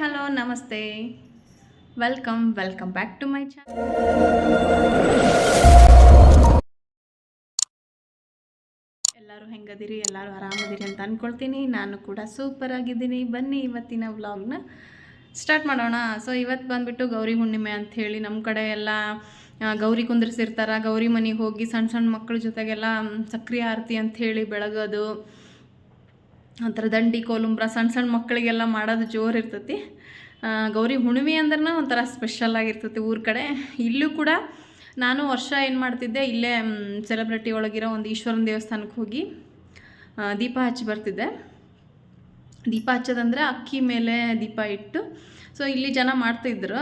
Hello, ನಮಸ್ತೆ. Welcome welcome back to my channel. ಎಲ್ಲರೂ ಹೆಂಗದಿರಿ? ಎಲ್ಲರೂ ಆರಾಮದಿರಿ ಅಂತ ಅಂದ್ಕೊಳ್ತೀನಿ ನಾನು ಕೂಡ ಸೂಪರ್ ಆಗಿದ್ದೀನಿ. ಬನ್ನಿ ಇವತ್ತಿನ ವ್ಲಾಗ್ನ ಸ್ಟಾರ್ಟ್ ಮಾಡೋಣ. ಸೊ ಇವತ್ತು ಬಂದುಬಿಟ್ಟು ಗೌರಿ ಹುಣ್ಣಿಮೆ ಅಂತ ಹೇಳಿ ನಮ್ಮ ಕಡೆ ಎಲ್ಲ ಗೌರಿ ಕುಂದ್ರಿಸಿರ್ತಾರೆ. ಗೌರಿ ಮನೆಗೆ ಹೋಗಿ ಸಣ್ಣ ಸಣ್ಣ ಮಕ್ಕಳ ಜೊತೆಗೆಲ್ಲ ಸಕ್ರಿಯ ಸಕ್ರೆ ಆರತಿ ಅಂತ ಹೇಳಿ ಬೆಳಗೋದು. ಒಂಥರ ದಂಡಿ, ಕೋಲುಂಬ್ರ ಸಣ್ಣ ಸಣ್ಣ ಮಕ್ಕಳಿಗೆಲ್ಲ ಮಾಡೋದು ಜೋರು ಇರ್ತೈತಿ. ಗೌರಿ ಹುಣ್ಣಿಮೆ ಅಂದ್ರೆ ಒಂಥರ ಸ್ಪೆಷಲ್ ಆಗಿರ್ತೈತಿ ಊರ ಕಡೆ. ಇಲ್ಲೂ ಕೂಡ ನಾನು ವರ್ಷ ಏನು ಮಾಡ್ತಿದ್ದೆ, ಇಲ್ಲೇ ಸೆಲೆಬ್ರಿಟಿ ಒಳಗಿರೋ ಒಂದು ಈಶ್ವರನ ದೇವಸ್ಥಾನಕ್ಕೆ ಹೋಗಿ ದೀಪ ಹಚ್ಚಿ ಬರ್ತಿದ್ದೆ. ದೀಪ ಹಚ್ಚೋದಂದರೆ ಅಕ್ಕಿ ಮೇಲೆ ದೀಪ ಇಟ್ಟು ಸೊ ಇಲ್ಲಿ ಜನ ಮಾಡ್ತಿದ್ರು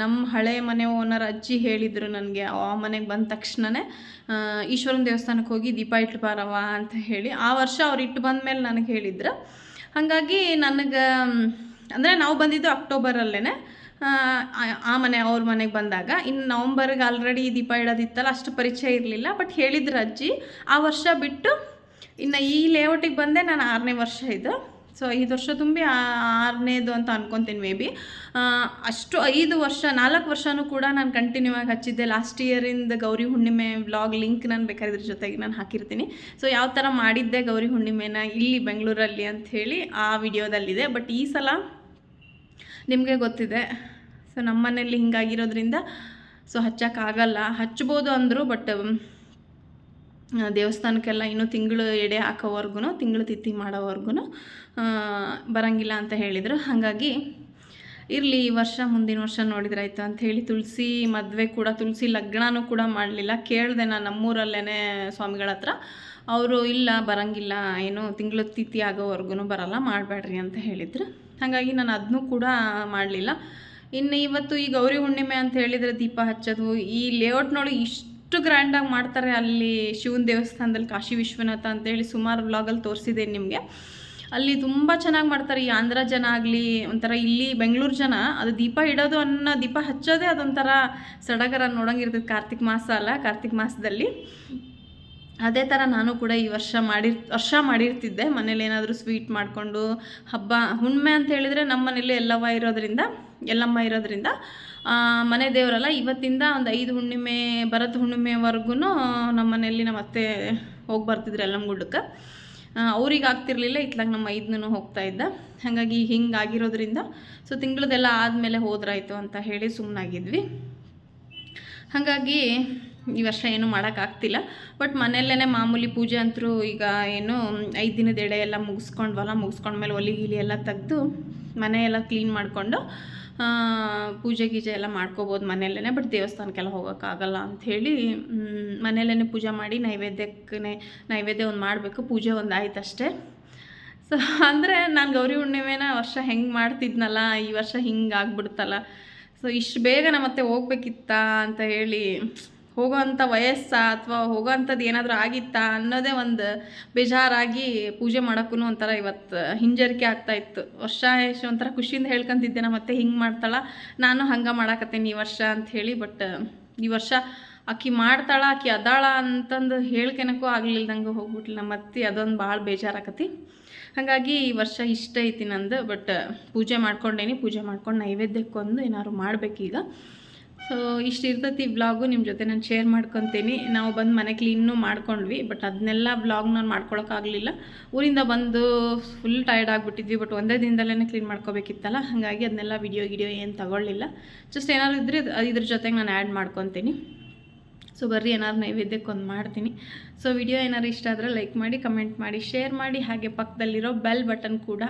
ನಮ್ಮ ಹಳೆ ಮನೆ ಓನರ್ ಅಜ್ಜಿ ಹೇಳಿದರು ನನಗೆ, ಆ ಮನೆಗೆ ಬಂದ ತಕ್ಷಣವೇ ಈಶ್ವರನ ದೇವಸ್ಥಾನಕ್ಕೆ ಹೋಗಿ ದೀಪ ಇಟ್ಟು ಬಾರವ ಅಂತ ಹೇಳಿ, ಆ ವರ್ಷ ಅವ್ರು ಇಟ್ಟು ಬಂದ ಮೇಲೆ ನನಗೆ ಹೇಳಿದ್ರು. ಹಾಗಾಗಿ ನನಗೆ ಅಂದರೆ ನಾವು ಬಂದಿದ್ದು ಅಕ್ಟೋಬರಲ್ಲೇ ಆ ಮನೆ, ಅವ್ರ ಮನೆಗೆ ಬಂದಾಗ. ಇನ್ನು ನವಂಬರ್ಗೆ ಆಲ್ರೆಡಿ ದೀಪ ಇಡೋದಿತ್ತಲ್ಲ, ಅಷ್ಟು ಪರಿಚಯ ಇರಲಿಲ್ಲ. ಬಟ್ ಹೇಳಿದ್ರು ಅಜ್ಜಿ, ಆ ವರ್ಷ ಬಿಟ್ಟು ಇನ್ನು ಈ ಲೇಔಟಿಗೆ ಬಂದೆ ನಾನು ಆರನೇ ವರ್ಷ ಇದು. ಸೊ ಐದು ವರ್ಷ ತುಂಬಿ ಆರನೇದು ಅಂತ ಅನ್ಕೊತೀನಿ ಮೇ ಬಿ. ಅಷ್ಟು ಐದು ವರ್ಷ, ನಾಲ್ಕು ವರ್ಷನೂ ಕೂಡ ನಾನು ಕಂಟಿನ್ಯೂ ಆಗಿ ಹಚ್ಚಿದ್ದೆ. ಲಾಸ್ಟ್ ಇಯರಿಂದ ಗೌರಿ ಹುಣ್ಣಿಮೆ ವ್ಲಾಗ್ ಲಿಂಕ್ ನಾನು ಬೇಕಾದ್ರೆ ಇದ್ರ ಜೊತೆಗೆ ನಾನು ಹಾಕಿರ್ತೀನಿ. ಸೊ ಯಾವ ಥರ ಮಾಡಿದ್ದೆ ಗೌರಿ ಹುಣ್ಣಿಮೆನ ಇಲ್ಲಿ ಬೆಂಗಳೂರಲ್ಲಿ ಅಂತ ಹೇಳಿ ಆ ವಿಡಿಯೋದಲ್ಲಿದೆ. ಬಟ್ ಈ ಸಲ ನಿಮಗೆ ಗೊತ್ತಿದೆ. ಸೊ ನಮ್ಮ ಮನೇಲಿ ಹಿಂಗಾಗಿರೋದ್ರಿಂದ ಸೊ ಹಚ್ಚೋಕ್ಕಾಗಲ್ಲ ಹಚ್ಬೋದು ಅಂದರು ಬಟ್ ದೇವಸ್ಥಾನಕ್ಕೆಲ್ಲ ಇನ್ನೂ ತಿಂಗಳು ಎಡೆ ಹಾಕೋವರೆಗೂ ತಿಂಗಳು ತಿಥಿ ಮಾಡೋವರೆಗೂ ಬರಂಗಿಲ್ಲ ಅಂತ ಹೇಳಿದರು. ಹಾಗಾಗಿ ಇರಲಿ, ಈ ವರ್ಷ ಮುಂದಿನ ವರ್ಷ ನೋಡಿದ್ರಾಯ್ತು ಅಂತ ಹೇಳಿ ತುಳಸಿ ಮದುವೆ ಕೂಡ, ತುಳಸಿ ಲಗ್ನನೂ ಕೂಡ ಮಾಡಲಿಲ್ಲ. ಕೇಳಿದೆ ನಾನು ನಮ್ಮೂರಲ್ಲೇ ಸ್ವಾಮಿಗಳ ಹತ್ರ. ಅವರು, ಇಲ್ಲ, ಬರಂಗಿಲ್ಲ, ಏನು ತಿಂಗಳು ತಿಥಿ ಆಗೋವರೆಗೂ ಬರಲ್ಲ ಮಾಡಬೇಡ್ರಿ ಅಂತ ಹೇಳಿದರು. ಹಾಗಾಗಿ ನಾನು ಅದನ್ನೂ ಕೂಡ ಮಾಡಲಿಲ್ಲ. ಇನ್ನು ಇವತ್ತು ಈ ಗೌರಿ ಹುಣ್ಣಿಮೆ ಅಂತ ಹೇಳಿದರೆ ದೀಪ ಹಚ್ಚೋದು, ಈ ಲೇಔಟ್ನೊಳಗೆ ಇಷ್ಟು ಗ್ರ್ಯಾಂಡಾಗಿ ಮಾಡ್ತಾರೆ ಅಲ್ಲಿ ಶಿವನ ದೇವಸ್ಥಾನದಲ್ಲಿ ಕಾಶಿ ವಿಶ್ವನಾಥ ಅಂತೇಳಿ ಸುಮಾರು ವ್ಲಾಗಲ್ಲಿ ತೋರಿಸಿದೆ ನಿಮಗೆ. ಅಲ್ಲಿ ತುಂಬ ಚೆನ್ನಾಗಿ ಮಾಡ್ತಾರೆ ಈ ಆಂಧ್ರ ಜನ ಆಗಲಿ, ಒಂಥರ ಇಲ್ಲಿ ಬೆಂಗಳೂರು ಜನ, ಅದು ದೀಪ ಇಡೋದು ಅನ್ನೋ ದೀಪ ಹಚ್ಚೋದೇ ಅದೊಂಥರ ಸಡಗರ ನೋಡೋಂಗಿರ್ತದೆ ಕಾರ್ತಿಕ್ ಮಾಸ ಅಲ್ಲ, ಕಾರ್ತಿಕ್ ಮಾಸದಲ್ಲಿ. ಅದೇ ಥರ ನಾನು ಕೂಡ ಈ ವರ್ಷ ಮಾಡಿರ್, ವರ್ಷ ಮಾಡಿರ್ತಿದ್ದೆ. ಮನೇಲಿ ಏನಾದರೂ ಸ್ವೀಟ್ ಮಾಡಿಕೊಂಡು ಹಬ್ಬ ಹುಣ್ಣಿಮೆ ಅಂತ ಹೇಳಿದರೆ ನಮ್ಮ ಮನೇಲಿ ಎಲ್ಲವ ಇರೋದರಿಂದ, ಎಲ್ಲಮ್ಮ ಇರೋದ್ರಿಂದ ಮನೆ ದೇವರಲ್ಲ, ಇವತ್ತಿಂದ ಒಂದು ಐದು ಹುಣ್ಣಿಮೆ, ಭರತ ಹುಣ್ಣಿಮೆವರೆಗೂ ನಮ್ಮ ಮನೆಯಲ್ಲಿ ನಮ್ಮ ಅತ್ತೆ ಹೋಗಿ ಬರ್ತಿದ್ರು ಎಲ್ಲಮ್ಮ ಗುಡ್ಡಕ್ಕೆ ಅವ್ರಿಗೆ ಆಗ್ತಿರ್ಲಿಲ್ಲ, ಇತ್ಲಾಗ ನಮ್ಮ ಐದನೂ ಹೋಗ್ತಾ ಇದ್ದ. ಹಾಗಾಗಿ ಹಿಂಗೆ ಆಗಿರೋದ್ರಿಂದ, ಸೊ ತಿಂಗಳದೆಲ್ಲ ಆದಮೇಲೆ ಹೋದ್ರಾಯ್ತು ಅಂತ ಹೇಳಿ ಸುಮ್ಮನಾಗಿದ್ವಿ ಹಾಗಾಗಿ ಈ ವರ್ಷ ಏನು ಮಾಡೋಕ್ಕಾಗ್ತಿಲ್ಲ ಬಟ್ ಮನೆಯಲ್ಲೇ ಮಾಮೂಲಿ ಪೂಜೆ ಅಂತರೂ ಈಗ ಏನು ಐದು ದಿನದ ಎಡೆ ಎಲ್ಲ ಮುಗಿಸ್ಕೊಂಡ್ವಲ್ಲ ಮುಗಿಸ್ಕೊಂಡ್ಮೇಲೆ ಒಲಿ ಗಿಲಿ ಎಲ್ಲ ತೆಗೆದು ಮನೆಯೆಲ್ಲ ಕ್ಲೀನ್ ಮಾಡಿಕೊಂಡು ಪೂಜೆ ಗೀಜೆ ಎಲ್ಲ ಮಾಡ್ಕೋಬೋದು ಮನೆಯಲ್ಲೇ ಬಟ್ ದೇವಸ್ಥಾನಕ್ಕೆಲ್ಲ ಹೋಗೋಕ್ಕಾಗಲ್ಲ ಅಂಥೇಳಿ ಮನೆಯಲ್ಲೇ ಪೂಜೆ ಮಾಡಿ ನೈವೇದ್ಯಕ್ಕೆ ನೈವೇದ್ಯ ಒಂದು ಮಾಡಬೇಕು. ಪೂಜೆ ಒಂದು ಆಯ್ತು ಅಷ್ಟೇ. ಸೊ ಅಂದರೆ ನಾನು ಗೌರಿ ಹುಣ್ಣಿಮೆನ ವರ್ಷ ಹೆಂಗೆ ಮಾಡ್ತಿದ್ನಲ್ಲ, ಈ ವರ್ಷ ಹಿಂಗೆ ಆಗ್ಬಿಡ್ತಲ್ಲ. ಸೊ ಇಷ್ಟು ಬೇಗ ನಮ್ಮ ಮತ್ತೆ ಹೋಗ್ಬೇಕಿತ್ತಾ ಅಂತ ಹೇಳಿ ಹೋಗೋವಂಥ ವಯಸ್ಸಾ ಅಥವಾ ಹೋಗೋವಂಥದ್ದು ಏನಾದರೂ ಆಗಿತ್ತಾ ಅನ್ನೋದೇ ಒಂದು ಬೇಜಾರಾಗಿ ಪೂಜೆ ಮಾಡೋಕ್ಕೂ ಒಂಥರ ಇವತ್ತು ಹಿಂಜರಿಕೆ ಆಗ್ತಾ ಇತ್ತು. ವರ್ಷ ಎಷ್ಟು ಒಂಥರ ಖುಷಿಯಿಂದ ಹೇಳ್ಕೊಂತಿದ್ದೆ ನಮ್ಮ ಮತ್ತೆ ಹಿಂಗೆ ಮಾಡ್ತಾಳ? ನಾನು ಹಂಗೆ ಮಾಡಾಕತ್ತೇನೆ ಈ ವರ್ಷ ಅಂತ ಹೇಳಿ ಬಟ್ ಈ ವರ್ಷ ಆಕಿ ಮಾಡ್ತಾಳ, ಆಕಿ ಅದಾಳ ಅಂತಂದು ಹೇಳ್ಕೆನಕ್ಕೂ ಹೋಗ್ಬಿಟ್ಲಿ ನಮ್ಮ ಅತ್ತಿ, ಅದೊಂದು ಭಾಳ ಬೇಜಾರಾಕತಿ. ಹಾಗಾಗಿ ಈ ವರ್ಷ ಇಷ್ಟ ಐತಿ ನಂದು. ಬಟ್ ಪೂಜೆ ಮಾಡ್ಕೊಂಡೇನಿ, ಪೂಜೆ ಮಾಡ್ಕೊಂಡು ನೈವೇದ್ಯಕ್ಕೊಂದು ಏನಾದ್ರು ಮಾಡಬೇಕೀಗ. ಸೊ ಇಷ್ಟು ಇರ್ತೈತಿ ವ್ಲಾಗು ನಿಮ್ಮ ಜೊತೆ ನಾನು ಶೇರ್ ಮಾಡ್ಕೊತೀನಿ. ನಾವು ಬಂದು ಮನೆ ಕ್ಲೀನು ಮಾಡ್ಕೊಂಡ್ವಿ ಬಟ್ ಅದನ್ನೆಲ್ಲ ಬ್ಲಾಗ್ ನಾನು ಮಾಡ್ಕೊಳಕ್ಕಾಗಲಿಲ್ಲ ಊರಿಂದ ಬಂದು ಫುಲ್ ಟೈರ್ಡ್ ಆಗಿಬಿಟ್ಟಿದ್ವಿ ಬಟ್ ಒಂದೇ ದಿನದಲ್ಲೇ ಕ್ಲೀನ್ ಮಾಡ್ಕೋಬೇಕಿತ್ತಲ್ಲ, ಹಾಗಾಗಿ ಅದನ್ನೆಲ್ಲ ವಿಡಿಯೋ ಗಿಡಿಯೋ ಏನು ತಗೊಳ್ಳಿಲ್ಲ. ಜಸ್ಟ್ ಏನಾದ್ರು ಅದು ಇದ್ರ ಜೊತೆಗೆ ನಾನು ಆ್ಯಡ್ ಮಾಡ್ಕೊತೀನಿ. ಸೊ ಬರ್ರಿ ಏನಾದ್ರು ನೈವೇದ್ಯಕ್ಕೆ ಒಂದು ಮಾಡ್ತೀನಿ. ಸೊ ವಿಡಿಯೋ ಏನಾದ್ರು ಇಷ್ಟ ಆದರೆ ಲೈಕ್ ಮಾಡಿ ಕಮೆಂಟ್ ಮಾಡಿ ಶೇರ್ ಮಾಡಿ, ಹಾಗೆ ಪಕ್ಕದಲ್ಲಿರೋ ಬೆಲ್ ಬಟನ್ ಕೂಡ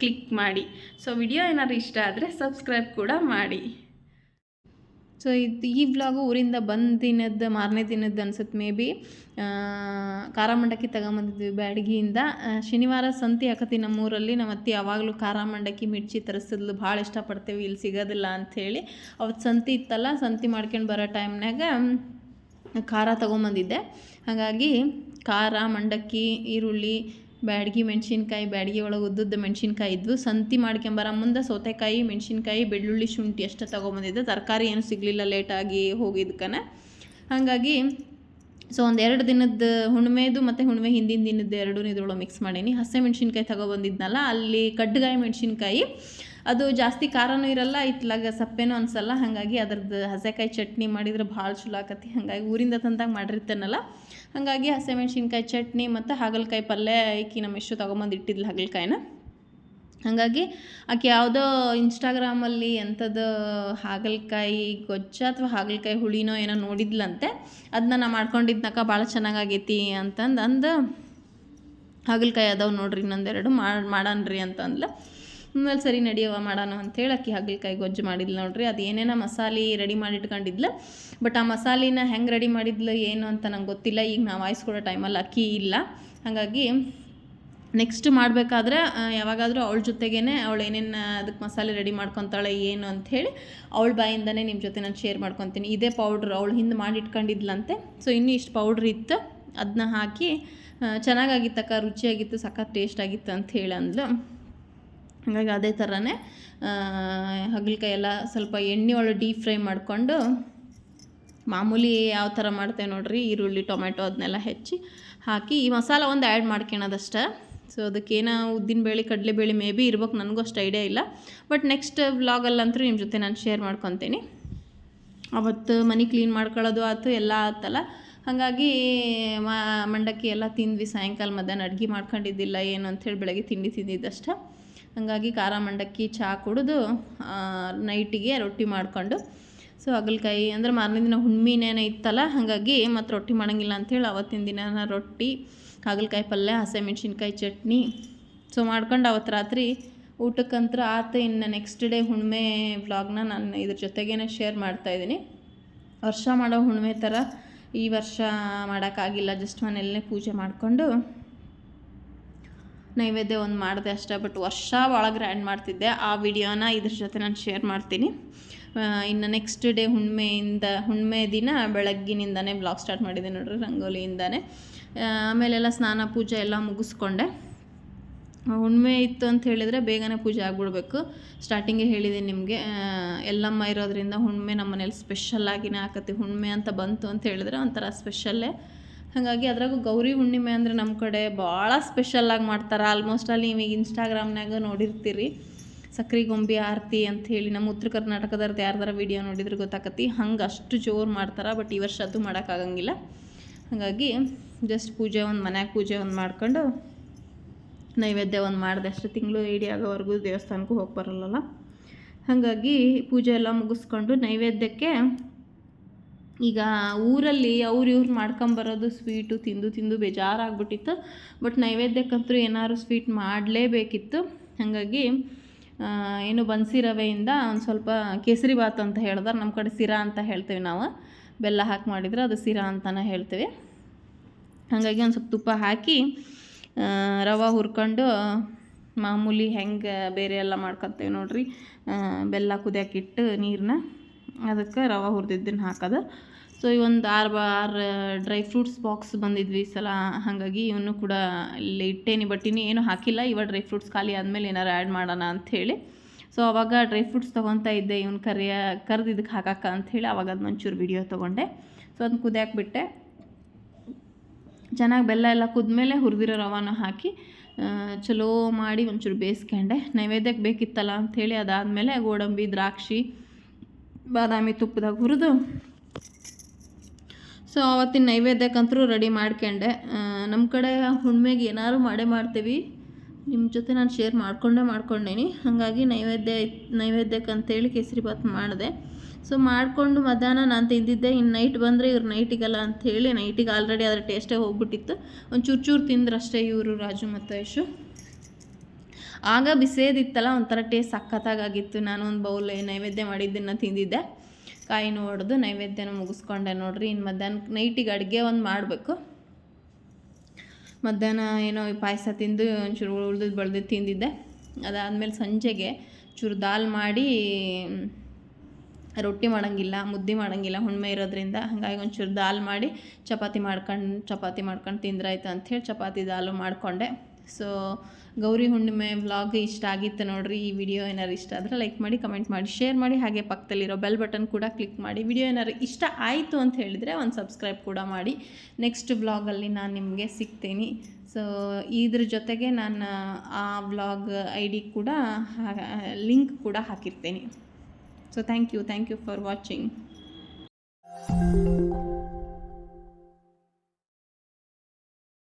ಕ್ಲಿಕ್ ಮಾಡಿ. ಸೊ ವಿಡಿಯೋ ಏನಾದ್ರು ಇಷ್ಟ ಆದರೆ ಸಬ್ಸ್ಕ್ರೈಬ್ ಕೂಡ ಮಾಡಿ. ಸೊ ಇದು ಈ ವ್ಲಾಗು ಊರಿಂದ ಬಂದ ದಿನದ ಮಾರನೇ ದಿನದ್ದು ಅನ್ಸುತ್ತೆ ಮೇ ಬಿ ಖಾರ ಮಂಡಕ್ಕಿ ತಗೊಂಬಂದಿದ್ವಿ ಬ್ಯಾಡಗಿಯಿಂದ. ಶನಿವಾರ ಸಂತಿ ಹಾಕತಿ ನಮ್ಮೂರಲ್ಲಿ ನಮ್ಮ ಅತ್ತಿ ಯಾವಾಗಲೂ ಖಾರ ಮಂಡಕ್ಕಿ ಮಿರ್ಚಿ ತರಿಸಿದ್ಲು, ಭಾಳ ಇಷ್ಟಪಡ್ತೇವೆ, ಇಲ್ಲಿ ಸಿಗೋದಿಲ್ಲ ಅಂಥೇಳಿ ಅವತ್ತು ಸಂತಿ ಇತ್ತಲ್ಲ, ಸಂತಿ ಮಾಡ್ಕೊಂಡು ಬರೋ ಟೈಮ್ನಾಗ ಖಾರ ತಗೊಂಬಂದಿದ್ದೆ. ಹಾಗಾಗಿ ಖಾರ, ಮಂಡಕ್ಕಿ, ಈರುಳ್ಳಿ ಬ್ಯಾಡಗಿ ಮೆಣಸಿನ್ಕಾಯಿ, ಬ್ಯಾಡಗಿ ಒಳಗೆ ಉದ್ದುದ್ದ ಮೆಣಸಿನ್ಕಾಯಿ ಇದ್ವು. ಸಂತಿ ಮಾಡ್ಕೊಂಬರ ಮುಂದೆ ಸೌತೆಕಾಯಿ, ಮೆಣಸಿನ್ಕಾಯಿ, ಬೆಳ್ಳುಳ್ಳಿ, ಶುಂಠಿ ಅಷ್ಟೇ ತೊಗೊಂಬಂದಿದ್ದೆ. ತರಕಾರಿ ಏನು ಸಿಗಲಿಲ್ಲ ಲೇಟಾಗಿ ಹೋಗಿದ್ಕನೆ. ಹಾಗಾಗಿ ಸೊ ಒಂದು ಎರಡು ದಿನದ ಹುಣ್ಮೆದು ಮತ್ತು ಹುಣ್ಮೆ ಹಿಂದಿನ ದಿನದ ಎರಡೂ ಇದ್ರೊಳಗೆ ಮಿಕ್ಸ್ ಮಾಡೀನಿ. ಹಸೆ ಮೆಣಸಿನ್ಕಾಯಿ ತಗೊಬಂದಿದ್ನಲ್ಲ, ಅಲ್ಲಿ ಕಡ್ಗಾಯಿ ಮೆಣಸಿನ್ಕಾಯಿ ಅದು ಜಾಸ್ತಿ ಖಾರನೂ ಇರಲ್ಲ, ಇತ್ಲಾಗ ಸಪ್ಪೇನೂ ಅನ್ಸಲ್ಲ. ಹಾಗಾಗಿ ಅದ್ರದ್ದು ಹಸೆಕಾಯಿ ಚಟ್ನಿ ಮಾಡಿದ್ರೆ ಭಾಳ ಚಲೋ ಆಕತಿ. ಹಾಗಾಗಿ ಊರಿಂದ ತಂದಾಗ ಮಾಡಿರ್ತೇನಲ್ಲ. ಹಾಗಾಗಿ ಹಸಿಮೆಣ್ಸಿನ್ಕಾಯಿ ಚಟ್ನಿ ಮತ್ತು ಹಾಗಲಕಾಯಿ ಪಲ್ಯ ಈಕಿ ನಮ್ಮ ಎಷ್ಟು ತೊಗೊಂಬಂದು ಇಟ್ಟಿದ್ಲು ಹಾಗಲಕಾಯಿನ. ಹಾಗಾಗಿ ಆಕೆ ಯಾವುದೋ ಇನ್ಸ್ಟಾಗ್ರಾಮಲ್ಲಿ ಎಂಥದ್ದು ಹಾಗಲಕಾಯಿ ಗೊಜ್ಜ ಅಥವಾ ಹಾಗಲಕಾಯಿ ಹುಳಿನೋ ಏನೋ ನೋಡಿದ್ಲಂತೆ. ಅದನ್ನ ನಾ ಮಾಡ್ಕೊಂಡಿದ್ನಕ್ಕ, ಭಾಳ ಚೆನ್ನಾಗಾಗೈತಿ ಅಂತಂದು ಅಂದು, ಹಾಗಲಕಾಯಿ ಅದಾವೆ ನೋಡ್ರಿ ಇನ್ನೊಂದೆರಡು ಮಾಡಿ ಮಾಡಾನ್ರಿ ಅಂತಂದ್ಲು. ಆಮೇಲೆ ಸರಿ ನಡೆಯವ ಮಾಡೋಣ ಅಂತೇಳಿ ಅಕ್ಕಿ ಹಾಗಲಕಾಯಿ ಗೊಜ್ಜು ಮಾಡಿದ್ಲು ನೋಡ್ರಿ. ಅದು ಏನೇನೋ ಮಸಾಲೆ ರೆಡಿ ಮಾಡಿ ಇಟ್ಕೊಂಡಿದ್ಲು ಬಟ್ ಆ ಮಸಾಲಿನ ಹೆಂಗೆ ರೆಡಿ ಮಾಡಿದ್ಲು ಏನು ಅಂತ ನಂಗೆ ಗೊತ್ತಿಲ್ಲ. ಈಗ ನಾವು ಆಯ್ಸ್ಕೊಡೋ ಟೈಮಲ್ಲಿ ಅಕ್ಕಿ ಇಲ್ಲ. ಹಾಗಾಗಿ ನೆಕ್ಸ್ಟ್ ಮಾಡಬೇಕಾದ್ರೆ ಯಾವಾಗಾದರೂ ಅವಳ ಜೊತೆಗೇ ಅವಳು ಏನೇನು ಅದಕ್ಕೆ ಮಸಾಲೆ ರೆಡಿ ಮಾಡ್ಕೊತಾಳೆ ಏನು ಅಂಥೇಳಿ ಅವಳ ಬಾಯಿಂದನೇ ನಿಮ್ಮ ಜೊತೆ ನಾನು ಶೇರ್ ಮಾಡ್ಕೊತೀನಿ. ಇದೇ ಪೌಡ್ರ್ ಅವಳು ಹಿಂದೆ ಮಾಡಿಟ್ಕೊಂಡಿದ್ಲಂತೆ. ಸೊ ಇನ್ನೂ ಇಷ್ಟು ಪೌಡ್ರ್ ಇತ್ತು. ಅದನ್ನ ಹಾಕಿ ಚೆನ್ನಾಗಾಗಿತ್ತಕ್ಕ, ರುಚಿಯಾಗಿತ್ತು, ಸಖತ್ ಟೇಸ್ಟ್ ಆಗಿತ್ತು ಅಂತ ಹೇಳಿ ಅಂದ್ಲು ಹಾಗಾಗಿ ಅದೇ ಥರನೇ ಹಾಗಲಕಾಯಿ ಎಲ್ಲ ಸ್ವಲ್ಪ ಎಣ್ಣೆ ಒಳಗೆ ಡೀಪ್ ಫ್ರೈ ಮಾಡಿಕೊಂಡು, ಮಾಮೂಲಿ ಯಾವ ಥರ ಮಾಡ್ತೇವೆ ನೋಡ್ರಿ, ಈರುಳ್ಳಿ ಟೊಮೆಟೊ ಅದನ್ನೆಲ್ಲ ಹೆಚ್ಚಿ ಹಾಕಿ, ಈ ಮಸಾಲ ಒಂದು ಆ್ಯಡ್ ಮಾಡ್ಕೊಳೋದಷ್ಟೇ. ಸೊ ಅದಕ್ಕೇನ ಉದ್ದಿನಬೇಳೆ ಕಡಲೆಬೇಳೆ ಮೇ ಬಿ ಇರ್ಬೇಕು, ನನಗೂ ಅಷ್ಟು ಐಡಿಯಾ ಇಲ್ಲ. ಬಟ್ ನೆಕ್ಸ್ಟ್ ವ್ಲಾಗಲ್ಲಂತೂ ನಿಮ್ಮ ಜೊತೆ ನಾನು ಶೇರ್ ಮಾಡ್ಕೊತೀನಿ. ಅವತ್ತು ಮನೆ ಕ್ಲೀನ್ ಮಾಡ್ಕೊಳ್ಳೋದು ಆಯ್ತು, ಎಲ್ಲ ಆತಲ್ಲ ಹಾಗಾಗಿ ಮಂಡಕ್ಕಿ ಎಲ್ಲ ತಿಂದ್ವಿ, ಸಾಯಂಕಾಲ ಮಧ್ಯಾಹ್ನ ಅಡುಗೆ ಮಾಡ್ಕೊಂಡಿದ್ದಿಲ್ಲ, ಏನು ಅಂಥೇಳಿ ಬೆಳಗ್ಗೆ ತಿಂಡಿ ತಿಂದಿದ್ದಷ್ಟೇ. ಹಾಗಾಗಿ ಖಾರ ಮಂಡಕ್ಕಿ ಚಹಾ ಕುಡಿದು ನೈಟಿಗೆ ರೊಟ್ಟಿ ಮಾಡಿಕೊಂಡು, ಸೊ ಹಾಗಲಕಾಯಿ ಅಂದ್ರೆ ಮಾರನೇ ದಿನ ಹುಣ್ಮಿನೇನೋ ಇತ್ತಲ್ಲ, ಹಾಗಾಗಿ ಮತ್ತು ರೊಟ್ಟಿ ಮಾಡೋಂಗಿಲ್ಲ ಅಂಥೇಳಿ ಅವತ್ತಿನ ದಿನ ರೊಟ್ಟಿ, ಹಾಗಲಕಾಯಿ ಪಲ್ಯ ಹಸಿಮೆಣ್ಸಿನ್ಕಾಯಿ ಚಟ್ನಿ, ಸೊ ಮಾಡ್ಕೊಂಡು ಅವತ್ತು ರಾತ್ರಿ ಊಟಕ್ಕಂತರ ಆತ ಇನ್ನು ನೆಕ್ಸ್ಟ್ ಡೇ ಹುಣ್ಮೆ ವ್ಲಾಗ್ನ ನಾನು ಇದ್ರ ಜೊತೆಗೇನೆ ಶೇರ್ ಮಾಡ್ತಾಯಿದ್ದೀನಿ ವರ್ಷ ಮಾಡೋ ಹುಣ್ಮೆ ಥರ ಈ ವರ್ಷ ಮಾಡೋಕ್ಕಾಗಿಲ್ಲ ಜಸ್ಟ್ ಮನೆಯಲ್ಲೇ ಪೂಜೆ ಮಾಡಿಕೊಂಡು ನೈವೇದ್ಯ ಒಂದು ಮಾಡಿದೆ ಅಷ್ಟೇ ಬಟ್ ವರ್ಷ ಭಾಳ ಗ್ರ್ಯಾಂಡ್ ಮಾಡ್ತಿದ್ದೆ. ಆ ವಿಡಿಯೋನ ಇದ್ರ ಜೊತೆ ನಾನು ಶೇರ್ ಮಾಡ್ತೀನಿ. ಇನ್ನು ನೆಕ್ಸ್ಟ್ ಡೇ ಹುಣ್ಮೆಯಿಂದ, ಹುಣ್ಮೆ ದಿನ ಬೆಳಗ್ಗಿನಿಂದನೇ ಬ್ಲಾಗ್ ಸ್ಟಾರ್ಟ್ ಮಾಡಿದೆ ನೋಡ್ರಿ, ರಂಗೋಲಿಯಿಂದನೇ. ಆಮೇಲೆಲ್ಲ ಸ್ನಾನ, ಪೂಜೆ ಎಲ್ಲ ಮುಗಿಸ್ಕೊಂಡೆ. ಹುಣ್ಮೆ ಇತ್ತು ಅಂತ ಹೇಳಿದರೆ ಬೇಗನೆ ಪೂಜೆ ಆಗ್ಬಿಡ್ಬೇಕು. ಸ್ಟಾರ್ಟಿಂಗೇ ಹೇಳಿದ್ದೀನಿ ನಿಮಗೆ. ಎಲ್ಲಮ್ಮ ಇರೋದ್ರಿಂದ ಹುಣ್ಮೆ ನಮ್ಮ ಮನೇಲಿ ಸ್ಪೆಷಲ್ಲಾಗಿನೇ ಆಕತಿ. ಹುಣ್ಮೆ ಅಂತ ಬಂತು ಅಂತ ಹೇಳಿದ್ರೆ ಒಂಥರ ಸ್ಪೆಷಲ್ಲೇ ಹಾಗಾಗಿ ಅದ್ರಾಗೂ ಗೌರಿ ಹುಣ್ಣಿಮೆ ಅಂದರೆ ನಮ್ಮ ಕಡೆ ಭಾಳ ಸ್ಪೆಷಲ್ಲಾಗಿ ಮಾಡ್ತಾರೆ. ಆಲ್ಮೋಸ್ಟ್ ಅಲ್ಲಿ ನೀವು ಈಗ ಇನ್ಸ್ಟಾಗ್ರಾಮ್ನಾಗ ನೋಡಿರ್ತೀರಿ. ಸಕ್ರೆ ಗೊಂಬೆ ಆರತಿ ಅಂತ ಹೇಳಿ ನಮ್ಮ ಉತ್ತರ ಕರ್ನಾಟಕದವ್ರದ್ದು ಯಾರ್ದಾರ ವಿಡಿಯೋ ನೋಡಿದ್ರೆ ಗೊತ್ತಾಕತಿ. ಹಂಗೆ ಅಷ್ಟು ಜೋರು ಮಾಡ್ತಾರೆ ಬಟ್ ಈ ವರ್ಷ ಅದು ಮಾಡೋಕ್ಕಾಗಂಗಿಲ್ಲ ಹಾಗಾಗಿ ಜಸ್ಟ್ ಪೂಜೆ ಒಂದು ಮನ್ಯಾಗ ಪೂಜೆ ಒಂದು ಮಾಡ್ಕೊಂಡು ನೈವೇದ್ಯ ಒಂದು ಮಾಡಿದೆ. ಅಷ್ಟು ತಿಂಗಳು ಏಡಿ ಆಗೋವರೆಗೂ ದೇವಸ್ಥಾನಕ್ಕೂ ಹೋಗಿ ಬರಲ್ಲಲ್ಲ. ಹಾಗಾಗಿ ಪೂಜೆ ಎಲ್ಲ ಮುಗಿಸ್ಕೊಂಡು ನೈವೇದ್ಯಕ್ಕೆ ಈಗ ಊರಲ್ಲಿ ಅವ್ರು ಇವ್ರು ಮಾಡ್ಕೊಂಬರೋದು ಸ್ವೀಟು ತಿಂದು ತಿಂದು ಬೇಜಾರಾಗ್ಬಿಟ್ಟಿತ್ತು. ಬಟ್ ನೈವೇದ್ಯಕ್ಕಂತೂ ಏನಾದ್ರು ಸ್ವೀಟ್ ಮಾಡಲೇಬೇಕಿತ್ತು. ಹಾಗಾಗಿ ಏನು ಬನ್ಸಿ ರವೆಯಿಂದ ಒಂದು ಸ್ವಲ್ಪ ಕೇಸರಿ ಬಾತ್ ಅಂತ ಹೇಳಿದ್ರೆ. ನಮ್ಮ ಕಡೆ ಸಿರಾ ಅಂತ ಹೇಳ್ತೇವೆ ನಾವು. ಬೆಲ್ಲ ಹಾಕಿ ಮಾಡಿದ್ರೆ ಅದು ಸಿರಾ ಅಂತಲೇ ಹೇಳ್ತೇವೆ. ಹಾಗಾಗಿ ಒಂದು ಸ್ವಲ್ಪ ತುಪ್ಪ ಹಾಕಿ ರವೆ ಹುರ್ಕೊಂಡು, ಮಾಮೂಲಿ ಹೆಂಗೆ ಬೇರೆ ಎಲ್ಲ ಮಾಡ್ಕೊತೇವೆ ನೋಡಿರಿ. ಬೆಲ್ಲ ಕುದಿಯೋಕ್ಕಿಟ್ಟು ನೀರನ್ನ ಅದಕ್ಕೆ ರವೆ ಹುರಿದಿದ್ದನ್ನು ಹಾಕೋದು. ಸೊ ಈ ಒಂದು ಆರು ಆರು ಡ್ರೈ ಫ್ರೂಟ್ಸ್ ಬಾಕ್ಸ್ ಬಂದಿದ್ವಿ ಈ ಸಲ. ಹಾಗಾಗಿ ಇವನು ಕೂಡ ಇಲ್ಲಿ ಇಟ್ಟೇನಿ ಬಟ್ಟಿನಿ ಏನು ಹಾಕಿಲ್ಲ. ಇವಾಗ ಡ್ರೈ ಫ್ರೂಟ್ಸ್ ಖಾಲಿ ಆದಮೇಲೆ ಏನಾರು ಆ್ಯಡ್ ಮಾಡೋಣ ಅಂಥೇಳಿ ಸೊ ಅವಾಗ ಡ್ರೈ ಫ್ರೂಟ್ಸ್ ತೊಗೊತಾ ಇದ್ದೆ ಇವ್ನು ಕರಿಯ, ಕರೆದು ಇದಕ್ಕೆ ಹಾಕಕ್ಕ ಅಂಥೇಳಿ ಅವಾಗ ಅದು ಒಂಚೂರು ವಿಡಿಯೋ ತೊಗೊಂಡೆ. ಸೊ ಅದನ್ನ ಕುದಿಯಾಕೆ ಬಿಟ್ಟೆ. ಚೆನ್ನಾಗಿ ಬೆಲ್ಲ ಎಲ್ಲ ಕುದ್ಮೇಲೆ ಹುರಿದಿರೋ ರವಾನ ಹಾಕಿ ಚಲೋ ಮಾಡಿ ಒಂಚೂರು ಬೇಯಿಸ್ಕೊಂಡೆ ನೈವೇದ್ಯಕ್ಕೆ ಬೇಕಿತ್ತಲ್ಲ ಅಂಥೇಳಿ ಅದಾದಮೇಲೆ ಗೋಡಂಬಿ, ದ್ರಾಕ್ಷಿ ಬಾದಾಮಿ ತುಪ್ಪದಾಗ ಹುರಿದು. ಸೊ ಅವತ್ತಿನ ನೈವೇದ್ಯಕ್ಕಂತರೂ ರೆಡಿ ಮಾಡ್ಕೊಂಡೆ. ನಮ್ಮ ಕಡೆ ಹುಣ್ಮೆಗೆ ಏನಾದ್ರು ಮಾಡೇ ಮಾಡ್ತೀವಿ. ನಿಮ್ಮ ಜೊತೆ ನಾನು ಶೇರ್ ಮಾಡಿಕೊಂಡೇ ಮಾಡ್ಕೊಂಡೇನಿ. ಹಾಗಾಗಿ ನೈವೇದ್ಯ ನೈವೇದ್ಯಕ್ಕೆ ಅಂತೇಳಿ ಕೇಸರಿ ಬಾತ್ ಮಾಡಿದೆ. ಸೊ ಮಾಡಿಕೊಂಡು ಮಧ್ಯಾಹ್ನ ನಾನು ತಿಂದಿದ್ದೆ. ಇನ್ನು ನೈಟ್ ಬಂದರೆ ಇವ್ರು ನೈಟಿಗಲ್ಲ ಅಂಥೇಳಿ ನೈಟಿಗೆ ಆಲ್ರೆಡಿ ಅದರ ಟೇಸ್ಟೇ ಹೋಗ್ಬಿಟ್ಟಿತ್ತು. ಒಂದು ಚೂರು ಚೂರು ತಿಂದ್ರಷ್ಟೇ ಇವರು ರಾಜು ಮತ್ತು ಯಶು ಆಗ ಬಿಸಿದಿತ್ತಲ್ಲ ಒಂಥರ ಟೇಸ್ಟ್ ಸಖತ್ತಾಗಿತ್ತು ನಾನು ಒಂದು ಬೌಲ್ ನೈವೇದ್ಯ ಮಾಡಿದ್ದನ್ನು ತಿಂದಿದ್ದೆ. ಕಾಯಿನೂ ಹೊಡೆದು ನೈವೇದ್ಯನ ಮುಗಿಸ್ಕೊಂಡೆ ನೋಡ್ರಿ ಇನ್ನು ಮಧ್ಯಾಹ್ನ ನೈಟಿಗೆ ಅಡುಗೆ ಒಂದು ಮಾಡಬೇಕು. ಮಧ್ಯಾಹ್ನ ಏನೋ ಪಾಯಸ ತಿಂದು ಒಂಚೂರು ಉಳ್ದಿದ್ದು ಬೆಳೆದು ತಿಂದಿದ್ದೆ. ಅದಾದಮೇಲೆ ಸಂಜೆಗೆ ಚೂರು ದಾಲ್ ಮಾಡಿ, ರೊಟ್ಟಿ ಮಾಡೋಂಗಿಲ್ಲ, ಮುದ್ದೆ ಮಾಡೋಂಗಿಲ್ಲ ಹುಣ್ಮೆ ಇರೋದ್ರಿಂದ. ಹಾಗಾಗಿ ಒಂಚೂರು ದಾಲ್ ಮಾಡಿ ಚಪಾತಿ ಮಾಡ್ಕೊಂಡು ಚಪಾತಿ ಮಾಡ್ಕೊಂಡು ತಿಂದ್ರಾಯ್ತು ಅಂಥೇಳಿ ಚಪಾತಿ ದಾಲು ಮಾಡಿಕೊಂಡೆ. ಸೊ ಗೌರಿ ಹುಣ್ಣಿಮೆ ವ್ಲಾಗ್ ಇಷ್ಟ ಆಗಿತ್ತು ನೋಡ್ರಿ, ಈ ವಿಡಿಯೋ ಏನಾರು ಇಷ್ಟ ಆದರೆ ಲೈಕ್ ಮಾಡಿ ಕಮೆಂಟ್ ಮಾಡಿ ಶೇರ್ ಮಾಡಿ, ಹಾಗೆ ಪಕ್ಕದಲ್ಲಿರೋ ಬೆಲ್ ಬಟನ್ ಕೂಡ ಕ್ಲಿಕ್ ಮಾಡಿ. ವಿಡಿಯೋ ಏನಾರು ಇಷ್ಟ ಆಯಿತು ಅಂತ ಹೇಳಿದರೆ ಒಂದು ಸಬ್ಸ್ಕ್ರೈಬ್ ಕೂಡ ಮಾಡಿ. ನೆಕ್ಸ್ಟ್ ವ್ಲಾಗಲ್ಲಿ ನಾನು ನಿಮಗೆ ಸಿಗ್ತೀನಿ. ಸೊ ಇದ್ರ ಜೊತೆಗೆ ನಾನು, ಆ ವ್ಲಾಗ್ ಐ ಡಿ ಕೂಡ ಲಿಂಕ್ ಕೂಡ ಹಾಕಿರ್ತೀನಿ. So thank you thank you for watching